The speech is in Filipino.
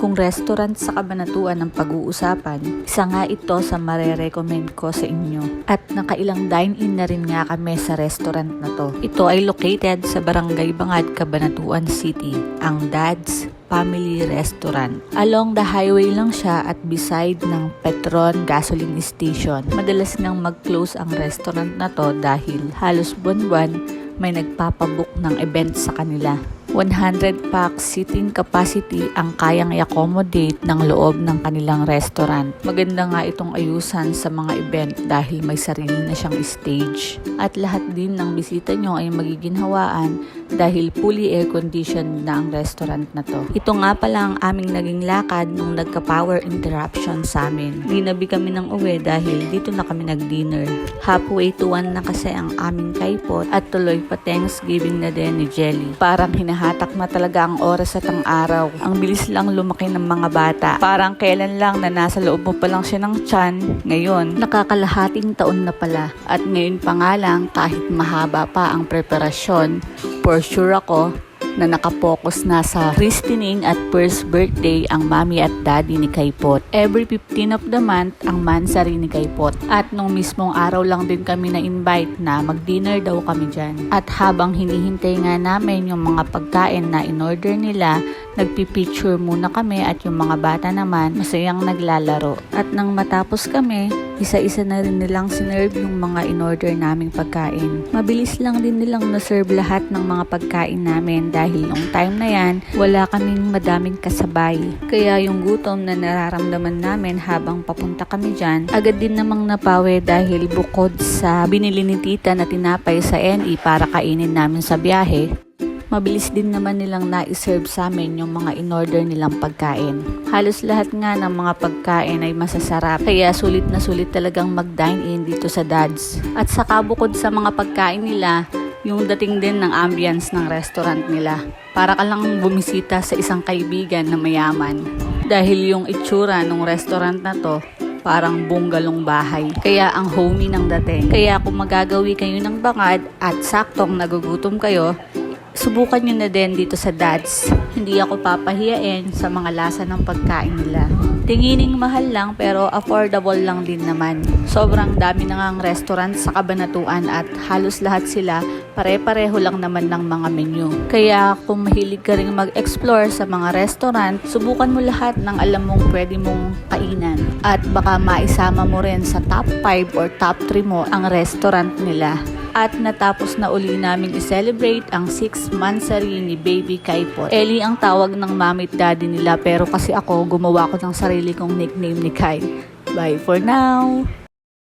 Kung restaurant sa kabanatuan ang pag-uusapan, isa nga ito sa marerecommend ko sa inyo. At nakailang dine-in na rin nga kami sa restaurant na to. Ito ay located sa Barangay Bangad, Cabanatuan City, ang Dad's Family Restaurant. Along the highway lang siya at beside ng Petron Gasoline Station. Madalas nang mag-close ang restaurant na to dahil halos buwan-buwan may nagpapabook ng event sa kanila. 100 pack seating capacity ang kayang i-accommodate ng loob ng kanilang restaurant. Maganda nga itong ayusan sa mga event dahil may sarili na siyang stage. At lahat din ng bisita nyo ay magiginhawaan dahil fully air-conditioned na ang restaurant na to. Ito nga pala ang aming naging lakad nung nagka-power interruption sa amin. Ginabi kami ng uwi dahil dito na kami nag-dinner. Halfway to one na kasi ang aming kaipot at tuloy pa Thanksgiving na din ni Jelly. Parang hinahatak na talaga ang oras at ang araw. Ang bilis lang lumaki ng mga bata. Parang kailan lang na nasa loob mo pa lang siya ng tiyan. Ngayon, nakakalahating taon na pala. At ngayon pa nga lang, kahit mahaba pa ang preparasyon, for sure ako na nakapokus na sa christening at first birthday ang mami at daddy ni Kaipot. Every 15 of the month ang mansari ni Kaipot. At nung mismong araw lang din kami na-invite na mag-dinner daw kami dyan. At habang hinihintay nga namin yung mga pagkain na in-order nila, nagpipicture muna kami at yung mga bata naman masayang naglalaro. At nang matapos kami, isa-isa na rin nilang sinerve yung mga in-order naming pagkain. Mabilis lang din nilang naserve lahat ng mga pagkain namin dahil nung time na yan, wala kaming madaming kasabay. Kaya yung gutom na nararamdaman namin habang papunta kami dyan, agad din namang napawi dahil bukod sa binili ni tita na tinapay sa NE para kainin namin sa biyahe, Mabilis din naman nilang na-serve sa amin yung mga in-order nilang pagkain. Halos lahat nga ng mga pagkain ay masasarap, kaya sulit na sulit talagang mag-dine in dito sa Dads. At saka bukod sa mga pagkain nila, yung dating din ng ambience ng restaurant nila. Para ka lang bumisita sa isang kaibigan na mayaman. Dahil yung itsura ng restaurant na to, parang bunggalong bahay. Kaya ang homey ng dating. Kaya kung magagawi kayo ng bangad at saktong nagugutom kayo, subukan nyo na din dito sa Dads. Hindi ako papahiyain sa mga lasa ng pagkain nila. Tingining mahal lang pero affordable lang din naman. Sobrang dami na ngang restaurant sa kabanatuan at halos lahat sila pare-pareho lang naman ng mga menu. Kaya kung mahilig ka rin mag-explore sa mga restaurant, subukan mo lahat ng alam mong pwede mong kainan. At baka maisama mo rin sa top 5 or top 3 mo ang restaurant nila at natapos na uli naming i-celebrate ang 6 monthsary ni Baby Kaipot. Ellie ang tawag ng mami at daddy nila pero kasi ako gumawa ko ng sarili kong nickname ni Kai. Bye for now!